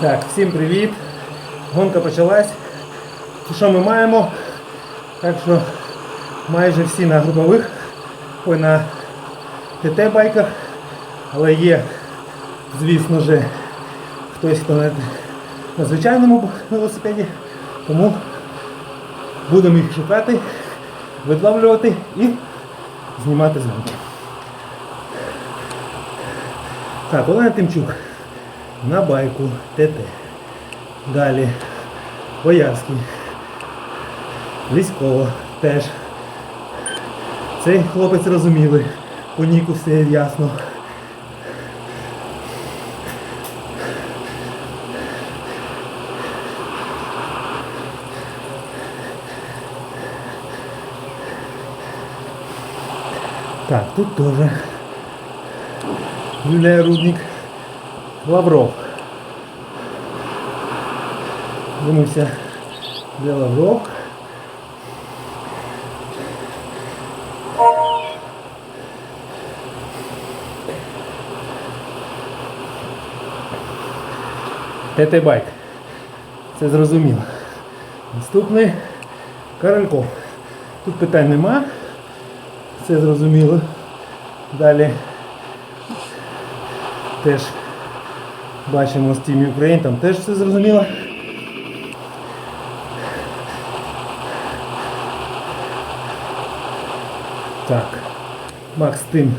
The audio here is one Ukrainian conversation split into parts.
Так, всім привіт. Гонка почалась. Що ми маємо? Так що майже всі на групових, ой, на ТТ-байках, але є, звісно ж, хтось, хто на, на звичайному велосипеді. Тому будемо їх шукати, видлавлювати і знімати з гонки. Так, Олена Тимчук на байку ТТ. Далі Боярський. Військово теж. Цей хлопець розуміли. По ніку все ясно. Так, тут теж Юлія Рудник. Лавров. Дивимося, де Лавров. ТТ байк. Це зрозуміло. Наступний Каральков. Тут питань нема. Це зрозуміло. Далі теж бачимо з Team Ukraine, там теж все зрозуміло. Так, Макс Тим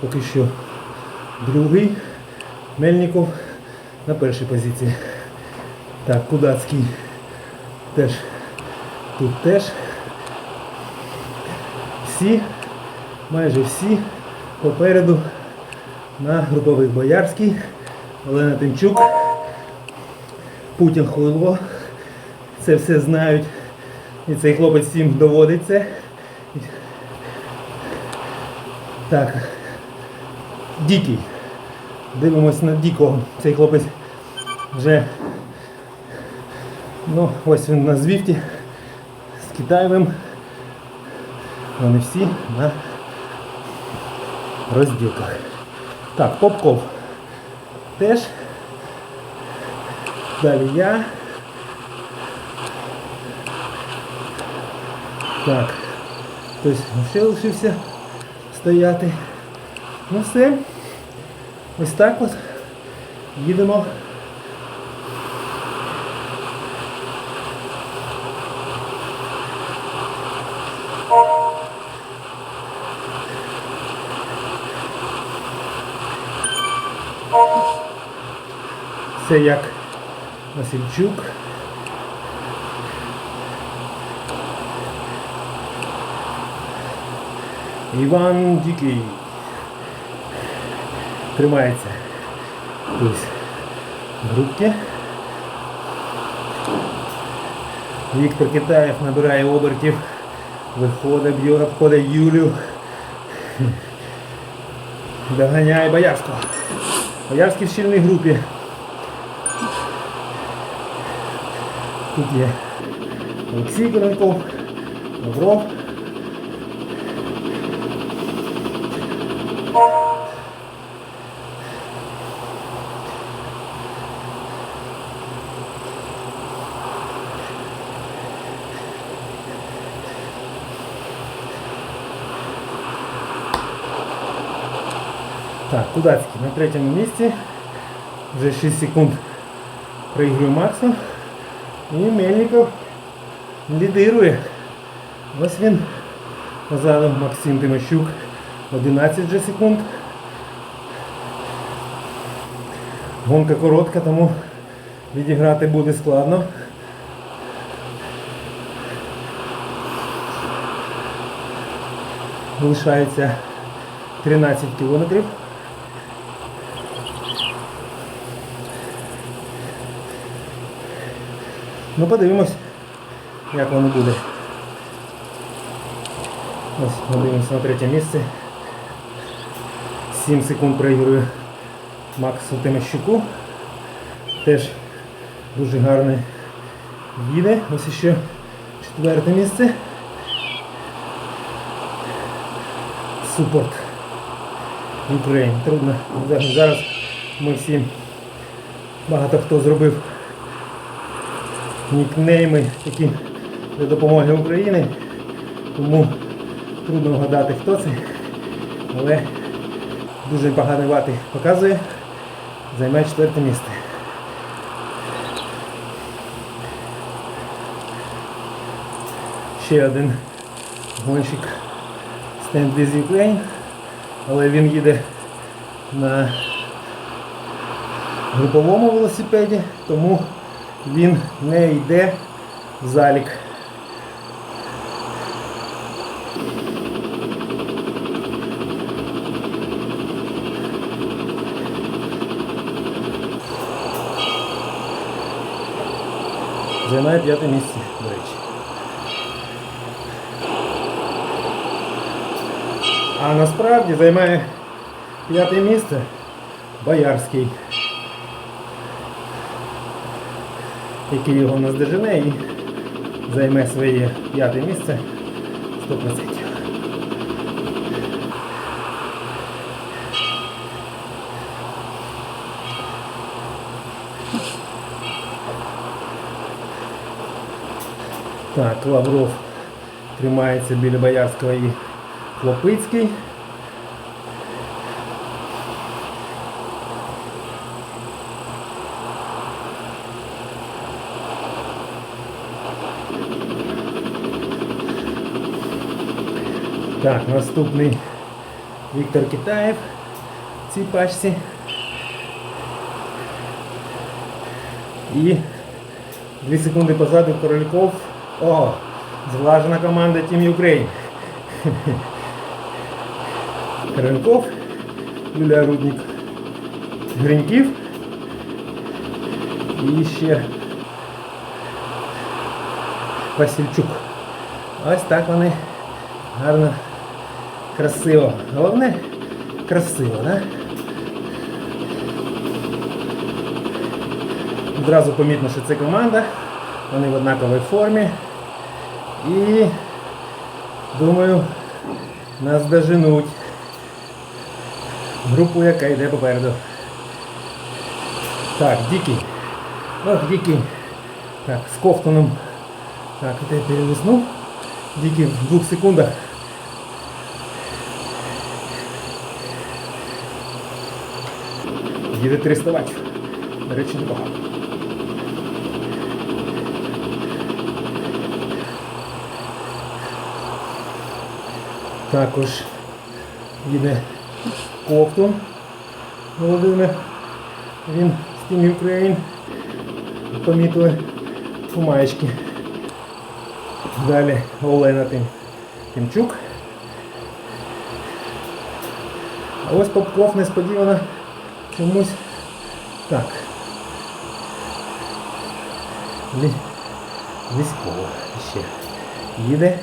поки що другий. Мельников на першій позиції. Так, Кудацький теж тут теж. Всі, майже всі попереду на групових Боярський, Олена Тимчук, Путін Хуйло. Це все знають. І цей хлопець всім доводить це. Так. Дікий. Дивимось на Дікого. Цей хлопець вже ну, ось він на звіфті з Китаєвим. Вони всі на розділках. Так, Попков теж. Далі я. Так. Хтось ще лишився стояти. Ну все. Ось так от. Їдемо. Це як Васильчук. Іван Дікий. Тримається. Ось в. Віктор Китаєв набирає обертів. Виходить, б'є, обходить Юлю. Доганяє Боярського. Боярський в щільній групі. Тут є Олексій Коренков, Лавров. Так, Кудацький на третьому місці. Вже 6 секунд проігрує Максу. І Мельников лідирує. Ось він. Позаду Максим Тимощук. 11 вже секунд. Гонка коротка, тому відіграти буде складно. Лишається 13 кілометрів. Ну подивимось, як воно буде. Ось подивимося на третє місце. 7 секунд проігрує Максу Тимощуку. Теж дуже гарний їде. Ось ще четверте місце. Супорт Україн. Трудно. Зараз ми всі багато хто зробив нікнейми, які для допомоги Україні. Тому трудно вгадати, хто це. Але дуже поганий вати показує. Займає четверте місце. Ще один гонщик Stand with Ukraine, але він їде на груповому велосипеді, тому він не йде в залік. Займає п'яте місце, до речі. А насправді займає п'яте місце Боярський, який його наздожене і займе своє п'яте місце 100%. Так, Лавров тримається біля Боярського і Хлопицький. Так, наступний Віктор Китаєв в цій пачці. І 2 секунди позаду Корольков. О, зглажена команда Team Ukraine. Корольков, Юлія Рудник, Гриньків. І ще Васильчук. Ось так вони гарно, красиво. Головне красиво, да? Одразу помітно, що це команда. Вони в однаковій формі. І думаю, нас доженуть. Групу, яка йде попереду. Так, Дикий. Ох, Дикий. Так, з Кофтоном. Так, это я перелиснув. Дикий в двох секундах. Їде 300 ваттів. До речі, непогано. Також їде Ковтун Володимир. Він з Team Ukraine. Помітили у. Далі Олена Тим, Тимчук. А ось Попков несподівано чомусь так. Військово ще їде.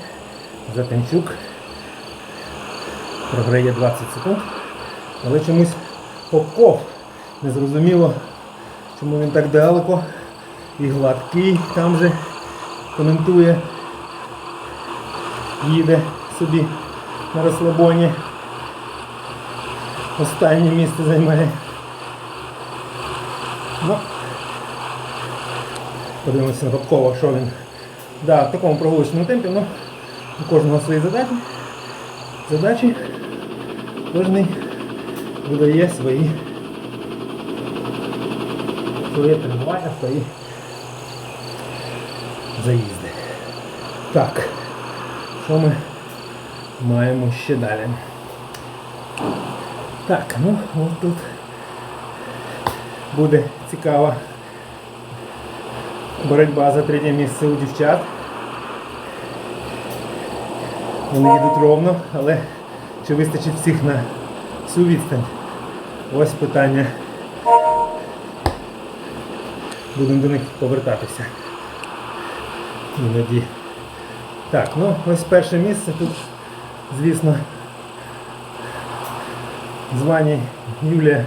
Затимчук. Програє 20 секунд. Але чомусь Попков. Незрозуміло, чому він так далеко. І гладкий там же коментує. Їде собі на розслабоні. Останнє місце займає. Ну, подивимося на Попкова, що він. Да, в такому прогулочному темпі, ну, у кожного свої задачі. Задачі. Кожний видає свої своє тренування, свої заїзди. Так, що ми маємо ще далі? Так, ну от тут буде цікава боротьба за третє місце у дівчат. Вони їдуть ровно, але чи вистачить всіх на всю відстань? Ось питання. Будемо до них повертатися. Іноді. Так, ну ось перше місце тут, звісно, звані Юлія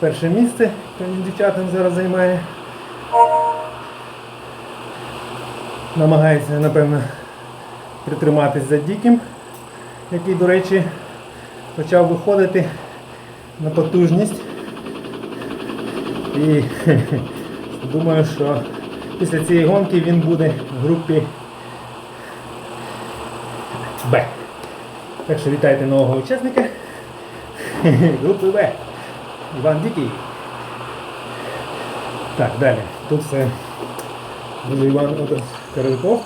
перше місце, яке дівчатам зараз займає. Намагається, напевно, притриматись за Діким, який, до речі, почав виходити на потужність. І думаю, що після цієї гонки він буде в групі Б. Так що вітайте нового учасника групи Б. Іван Дікий. Так, далі. Тут буде Іван Карликов.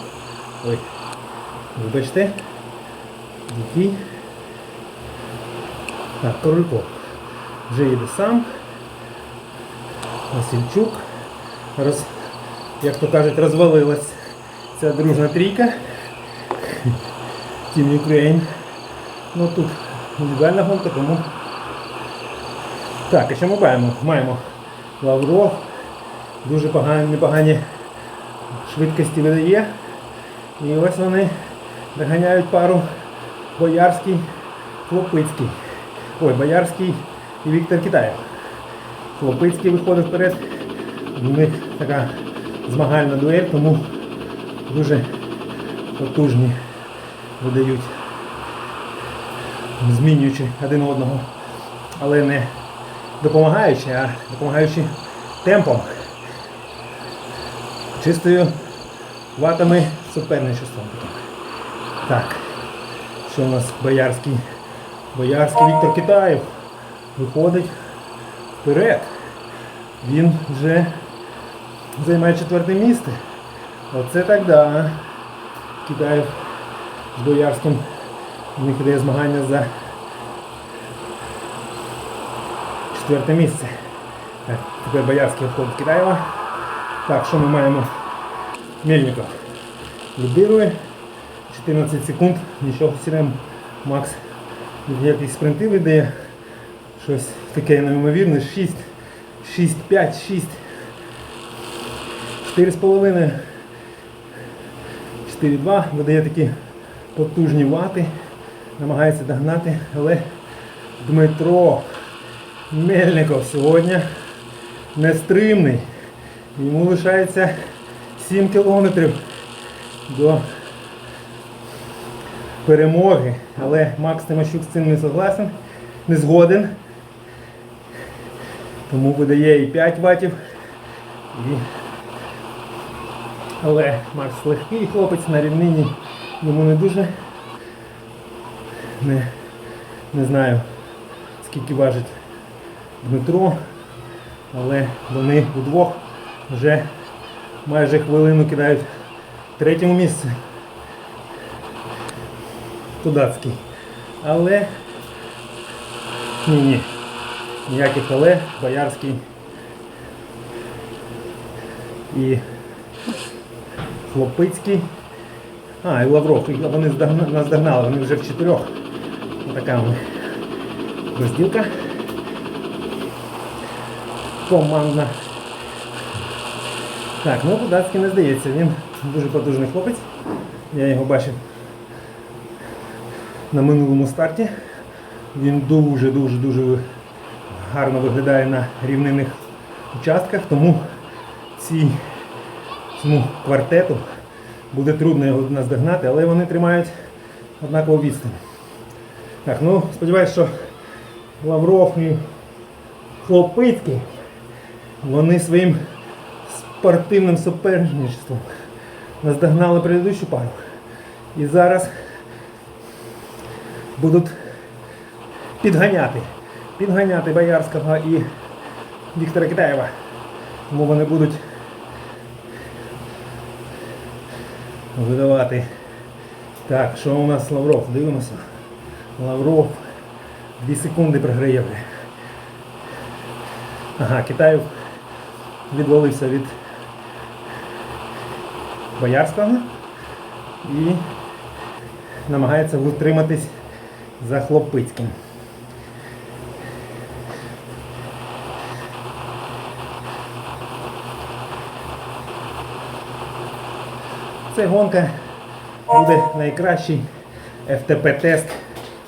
Ой, вибачте. Дікий. Так, Корольков. Вже їде сам. Васильчук. Роз, як то кажуть, розвалилась ця дружна трійка. Team Ukraine. Ну тут індивідуальна гонка, тому. Так, і що ми маємо? Маємо Лавров. Дуже погані, непогані швидкості видає. І ось вони доганяють пару Боярський, Хлопицький. Ой, Боярський і Віктор Китаєв. Хлопицький виходить вперед. У них така змагальна дуель, тому дуже потужні видають, змінюючи один одного, але не допомагаючи, а допомагаючи темпом. Чистою ватами суперничеством. Так. Що у нас Боярський? Боярський Віктор Китаєв виходить вперед. Він вже займає четверте місце. Оце так да. Китаєв з Боярським. У них іде змагання за четверте місце. Так, тепер Боярський обходить Китаєва. Так, що ми маємо? Мельников лідирує. 14 секунд, нічого сірем. Макс якісь спринти видає. Щось таке неймовірне. 6, 6, 5, 6. 4,5. 4,2. Видає такі потужні вати. Намагається догнати, але Дмитро Мельников сьогодні нестримний. Йому лишається 7 кілометрів до перемоги. Але Макс Тимощук з цим не согласен, не згоден. Тому видає і 5 ватів. І... Але Макс легкий хлопець на рівнині йому не дуже. Не, не знаю скільки важить Дмитро, але вони удвох вже майже хвилину кидають третьому місці. Тудацький. Але ні, ні. Ніяких але, Боярський і Хлопицький. А, і Лавров. Вони здогна- наздогнали, вони вже в чотирьох. Така них розділка. Командна. Так, ну Тудацький не здається, він дуже потужний хлопець. Я його бачив на минулому старті. Він дуже-дуже-дуже гарно виглядає на рівнинних участках, тому ці, цьому квартету буде трудно його наздогнати, але вони тримають однакову відстань. Так, ну сподіваюся, що Лавров і Хлопицький вони своїм спортивним суперничеством наздогнали предыдущу пару. І зараз будуть підганяти. Підганяти Боярського і Віктора Китаєва. Тому вони будуть видавати. Так, що у нас Лавров? Дивимося. Лавров 2 секунди програє. Ага, Китаєв відвалився від Боярського і намагається утриматись за Хлопицьким. Це гонка буде найкращий FTP-тест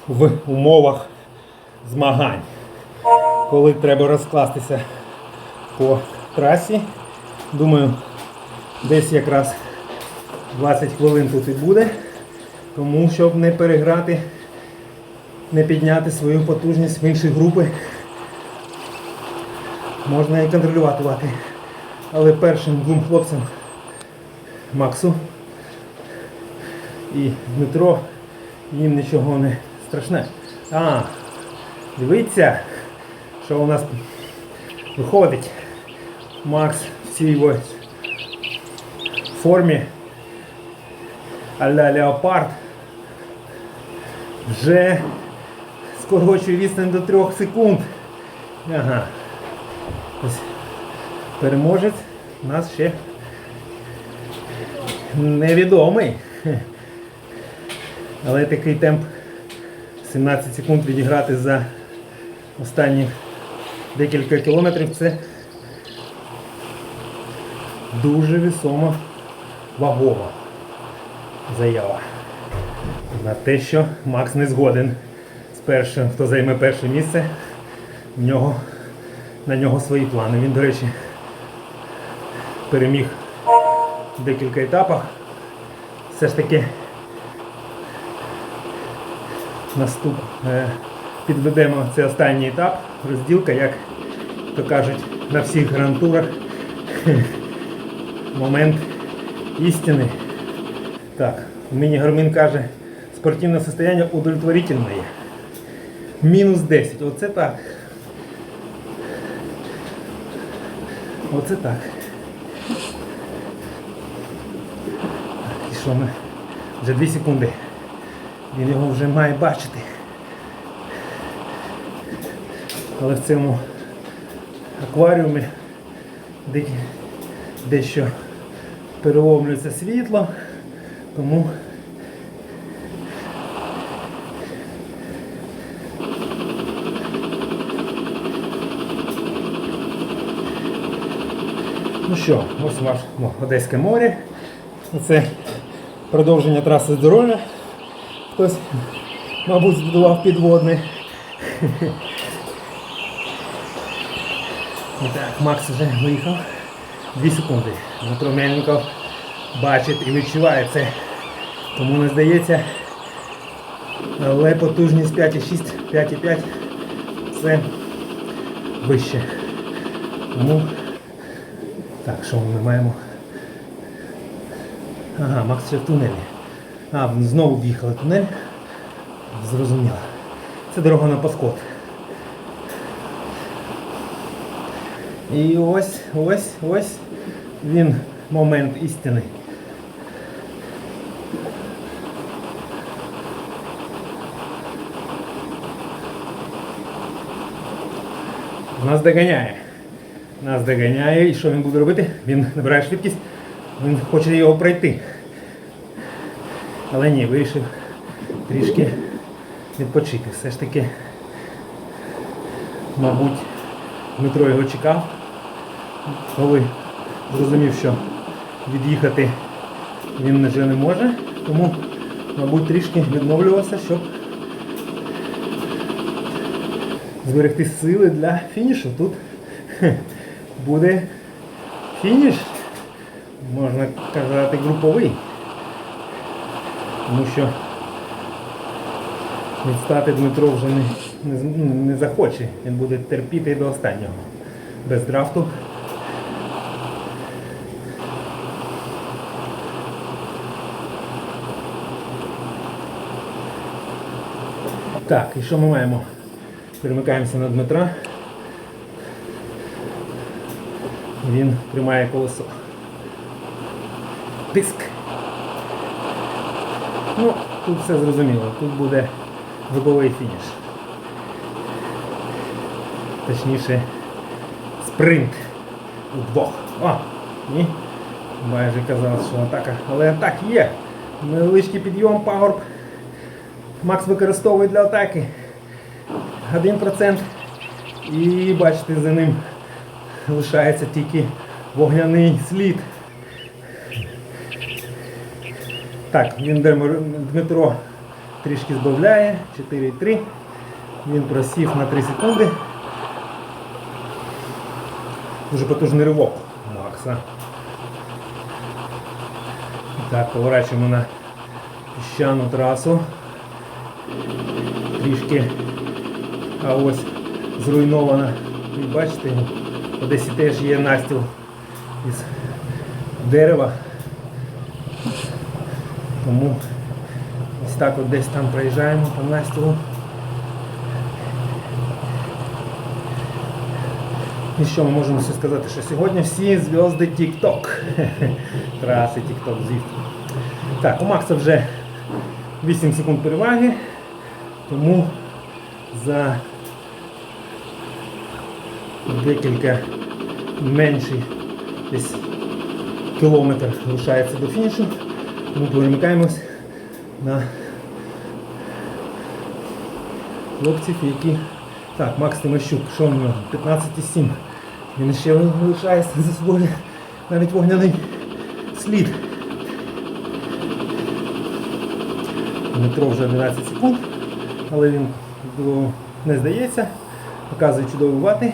в умовах змагань. Коли треба розкластися по трасі, думаю, десь якраз 20 хвилин тут і буде. Тому щоб не переграти, не підняти свою потужність в інші групи. можна і контролювати вати. Але першим двом хлопцям Максу і Дмитро їм нічого не страшне. А, дивіться, що у нас виходить. Макс в цій ось формі а-ля Леопард вже скорочує відстань до 3 секунд. Ага. Ось переможець у нас ще невідомий. Але такий темп 17 секунд відіграти за останні декілька кілометрів це дуже весома вагома заява. На те, що Макс не згоден з першим, хто займе перше місце, в нього, на нього свої плани. Він, до речі, переміг в декілька етапах. Все ж таки наступ, е, підведемо цей останній етап, розділка, як то кажуть, на всіх грантурах. Момент істини. Так, мені Гармин каже, спортивне состояние удовлетворительне. Мінус 10. Оце так. Оце. Так, і що ми? Вже 2 секунди. Він його вже має бачити. Але в цьому акваріумі дещо переломлюється світло, тому Ну що, ось ваш ну, Одеське море. Це продовження траси здоров'я. Хтось, мабуть, збудував підводний. Так, Макс вже виїхав. Дві секунди. Дмитро Мельников бачить і відчуває це. Тому не здається. Але потужність 5,6, 5,5 це вище. Тому так, що ми маємо? Ага, Макс ще в тунелі. А, знову в'їхали в тунель. Зрозуміло. Це дорога на Паскот. І ось, ось, ось він момент істини. Нас доганяє. Нас доганяє. І що він буде робити? Він набирає швидкість, він хоче його пройти. Але ні, вирішив трішки відпочити. Все ж таки, мабуть, Дмитро його чекав, коли зрозумів, що від'їхати він вже не може, тому, мабуть, трішки відмовлювався, щоб зберегти сили для фінішу. Тут буде фініш, можна казати, груповий. Тому що відстати Дмитро вже не, не, ну, не захоче. Він буде терпіти до останнього. Без драфту. Так, і що ми маємо? Перемикаємося на Дмитра. Він тримає колесо. Тиск. Ну, тут все зрозуміло. Тут буде груповий фініш. Точніше, спринт удвох. О, ні. Майже казав, що атака. Але атак є. Невеличкий підйом, пагорб. Макс використовує для атаки. 1%. І бачите, за ним лишається тільки вогняний слід. Так, він Дмитро трішки збавляє. 4,3. Він просів на 3 секунди. Дуже потужний ривок Макса. Так, поворачуємо на піщану трасу. Трішки а ось зруйнована. Ви бачите, Одесі теж є настіл із дерева. Тому ось так от десь там проїжджаємо по настілу. І що ми можемо ще сказати, що сьогодні всі зв'язки TikTok. Траси TikTok, звісно. Так, у Макса вже 8 секунд переваги, тому за декілька менший десь кілометр лишається до фінішу. Ми перемикаємось на хлопців, які... Так, Макс Тимощук, що в нього? 15,7. Він ще лишається за собою навіть вогняний слід. Дмитро вже 11 секунд, але він ну, не здається, показує чудові вати.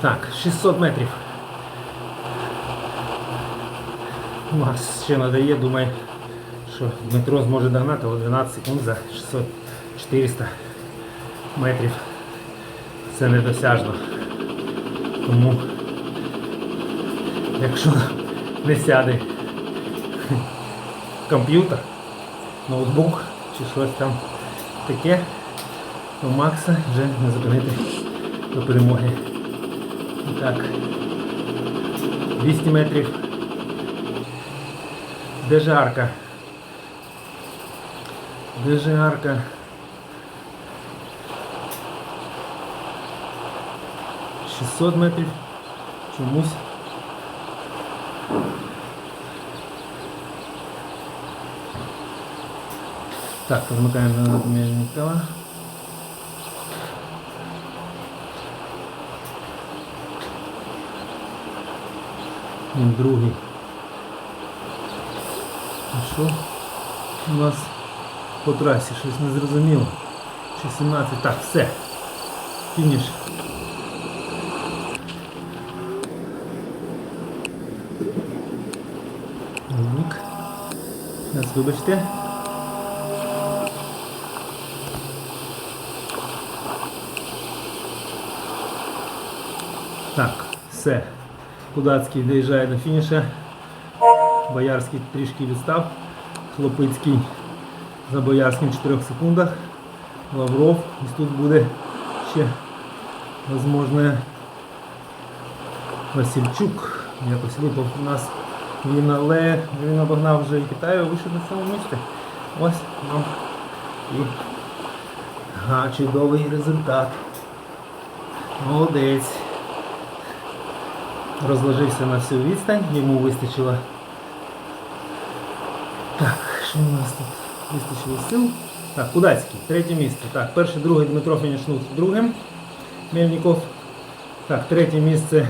Так, 600 метрів. Макс ще надає, думаю, що Дмитро зможе догнати але 12 секунд за 600-400 метрів. Це недосяжно. Тому якщо не сяде комп'ютер, ноутбук чи щось там таке, то Макса вже не зупинити до перемоги. І так, 200 метрів. Де же арка? Де же арка? Шістсот метрів. Чомусь. Так, замикаємо на Мельникова. Він другий. А що у нас по трасі? Щось не зрозуміло. 16. Так, все. Фініш. Нас вибачте. Так, все. Кудацький доїжджає до фініша. Боярський трішки відстав. Хлопицький за Боярським в 4 секундах. Лавров. І тут буде ще можливо Васильчук. Якось випав у нас він, але він обогнав вже і Китаю, вийшов на цьому місці. Ось нам і га, чудовий результат. Молодець. Розложився на всю відстань, йому вистачило. Так, що у нас тут? Вистачило сил. Так, Кудацький, третє місце. Так, перший, другий Дмитро фінішнув другим. Мельников. Так, третє місце.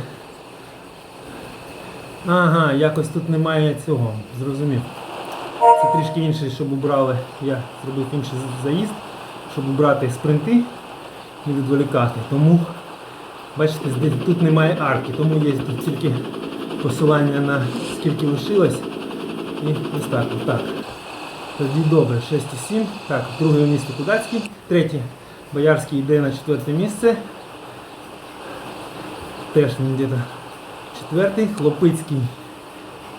Ага, якось тут немає цього, зрозумів. Це трішки інше, щоб убрали. Я зробив інший заїзд, щоб убрати спринти і відволікати. Тому, бачите, тут немає арки, тому є тут тільки посилання на скільки лишилось. І ось так. ось так. Тоді добре, 6,7. Так, друге місце Кудацький. Третє. Боярський йде на четверте місце. Теж він десь четвертий. Хлопицький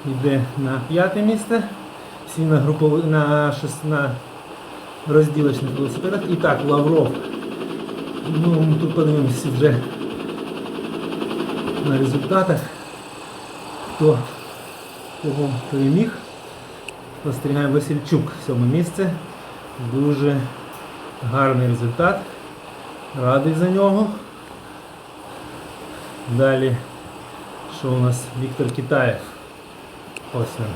йде на п'яте місце. Всі на групови, на, на розділочних велосипедах. І так, Лавров. Ну, тут подивимося вже на результатах. Хто кого переміг. Спостерігаємо Васильчук, сьоме місце. Дуже гарний результат. Радий за нього. Далі, що у нас Віктор Китаєв. Ось він.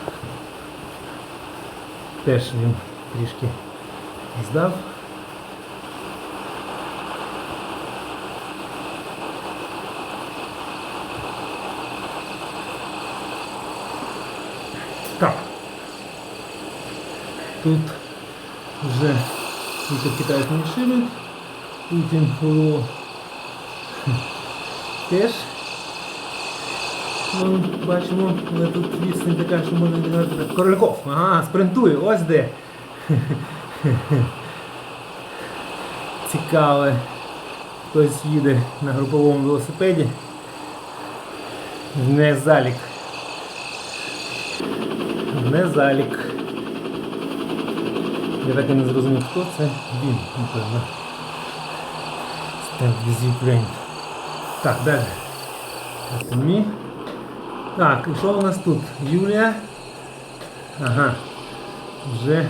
Теж він трішки здав. Так. Тут вже Віктор Китаєв фініширує. Путін ФО теж. Ну, бачимо, але тут відстань така, що можна так. Корольков, ага, спринтує, ось де. Цікаве. Хтось їде на груповому велосипеді. Не залік. Не залік. Я так і не зрозумів, хто це. Він, напевно. Stand with Ukraine. Так, далі. Самі. Так, і що у нас тут? Юлія. Ага. Вже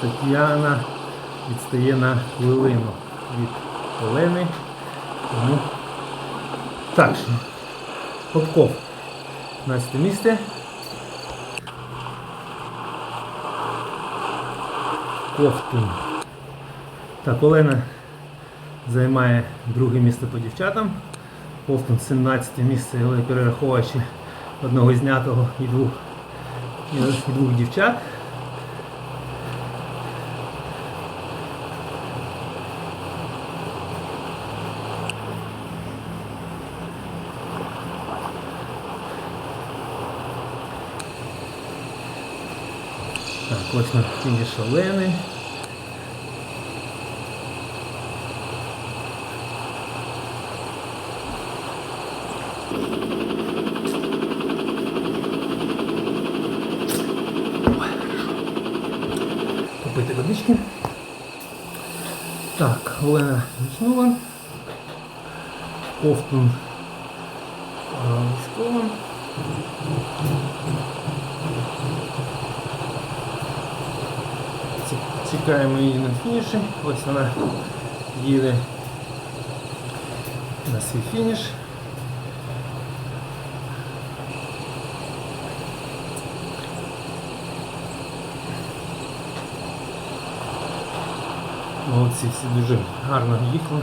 Тетяна відстає на хвилину від Олени. Тому так що. Попков. 15 місце. Ковтун. Так, Олена займає друге місце по дівчатам. Ковтун 17 місце, але перераховуючи одного знятого і двох, і двох дівчат. Так, ось на фініш Олени. Попити водички. Так, Олена Вишнова. Ковтун Чекаємо її на фініші. Ось вона їде на свій фініш. Молодці всі дуже гарно їхали.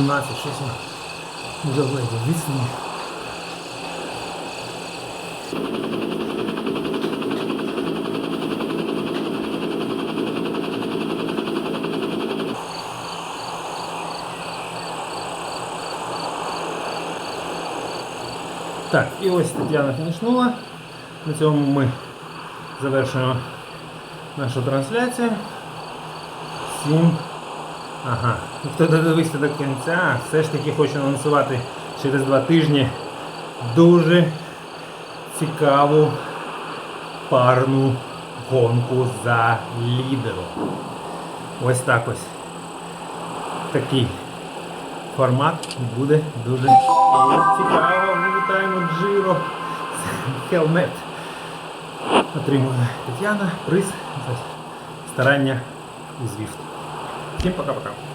Чи 17, щось вона вже ледве відстані. Так, і ось Тетяна фінішнула. На цьому ми завершуємо нашу трансляцію. Всім Ага. Хто додивився до кінця, все ж таки хочу анонсувати через два тижні дуже цікаву парну гонку за лідером. Ось так ось. Такий формат буде дуже цікаво. Ми вітаємо Джиро. Хелмет. Отримує Тетяна приз за старання у Звіфт. Всім пока-пока.